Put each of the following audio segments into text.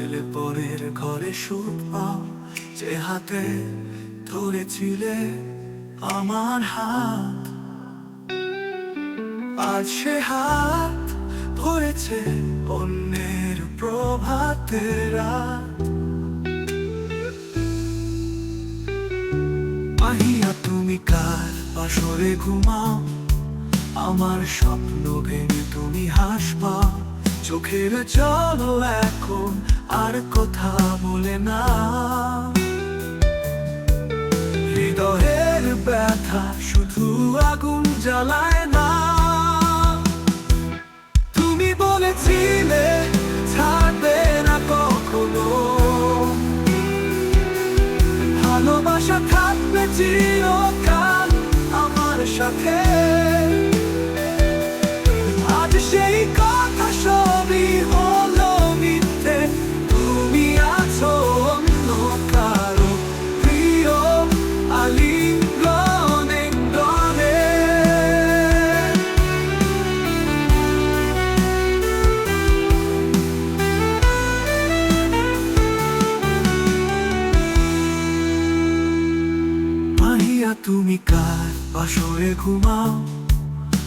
ফেলে পরের ঘরে সুখ পাও। যে হাতে ধরেছিলে আমার হাত, আজ সে হাত ধরেছে অন্যের প্রভাতে রাত। মাহিয়া, তুমি কার বাসরে ঘুমাও? আমার স্বপ্ন ভেঙে তুমি হাসবা চোখের চলো এখন আর কথা বলে না। হৃদয়ের ব্যথা শুধু আগুন জ্বালায় না। তুমি বলেছিলে ছাড়বে না কখনো। ভালোবাসা থাকবে চিরকাল আমার সাথে। তুমি কার পাশে ঘুমাও।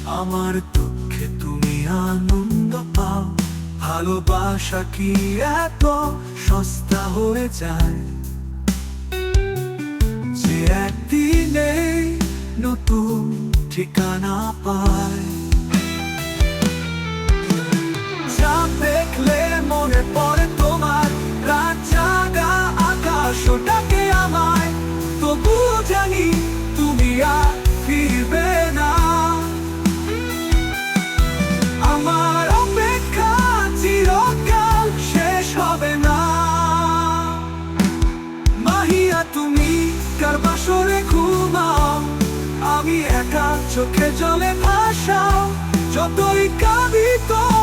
আমার দুঃখে তুমি আনন্দ পাও। ভালোবাসা কি এত সস্তা হয়ে যায়? যে একদিনে নতুন ঠিকানা পায়। চোখে জলে ভাসাও যতই কাঁদি তবু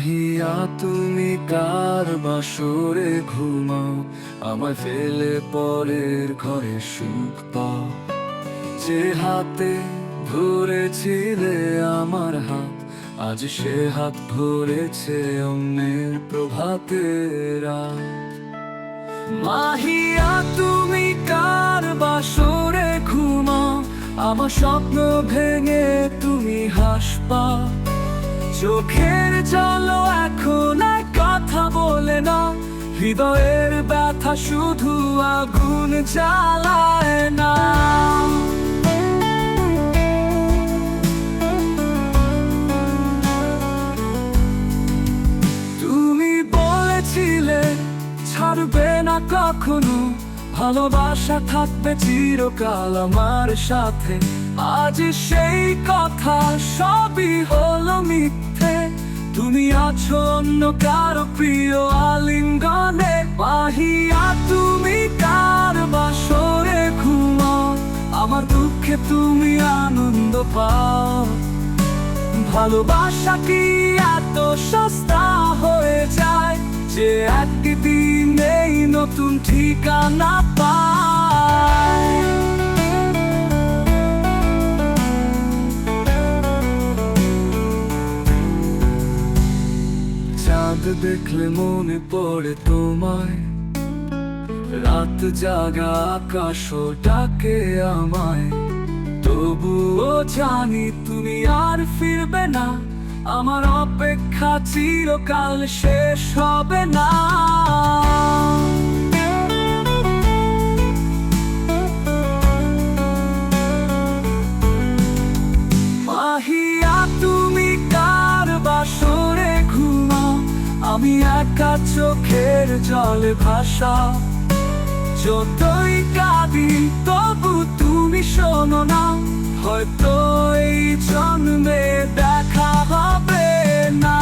মাহিয়া তুমি কার বাসরে ঘুমাও? আমায় ফেলে পরের ঘরে সুখ পাও। যে হাতে ধরেছিলে আমার হাত, আজ সে হাত ধরেছে অন্যের প্রভাতের মাহিয়া, তুমি কার বাসরে ঘুমাও? আমার স্বপ্ন ভেঙে তুমি হাসপা চোখের জলো এখন আর কথা বলে না। হৃদয়ের ব্যথা শুধু আগুন জ্বালায় না। তুমি বলেছিলে ছাড়বে না কখনো, ভালোবাসা থাকবে চিরকাল আমার সাথে। আজ সেই কথা সবই হলো মিথ্যে। তুমি আছো অন্য কারও প্রিয় আলিঙ্গনে পাহিয়া তুমি কার বাসরে ঘুমাও? আমার দুঃখে তুমি আনন্দ পাও। ভালোবাসা কি এত সস্তা হয়ে যায় যে একদিন এই নতুন ঠিকানা পায়? দেখলে মনে পড়ে তোমায়। রাত জাগা আকাশ ডাকে আমায়। তবুও জানি তুমি আর ফিরবে না। আমার অপেক্ষা চিরকাল শেষ হবে না। মাহিয়া আমি একা চোখের জলে ভাষা যতই কাঁদি, তবু তুমি শোনো না। হয়তো এই জন্মে দেখা হবে না।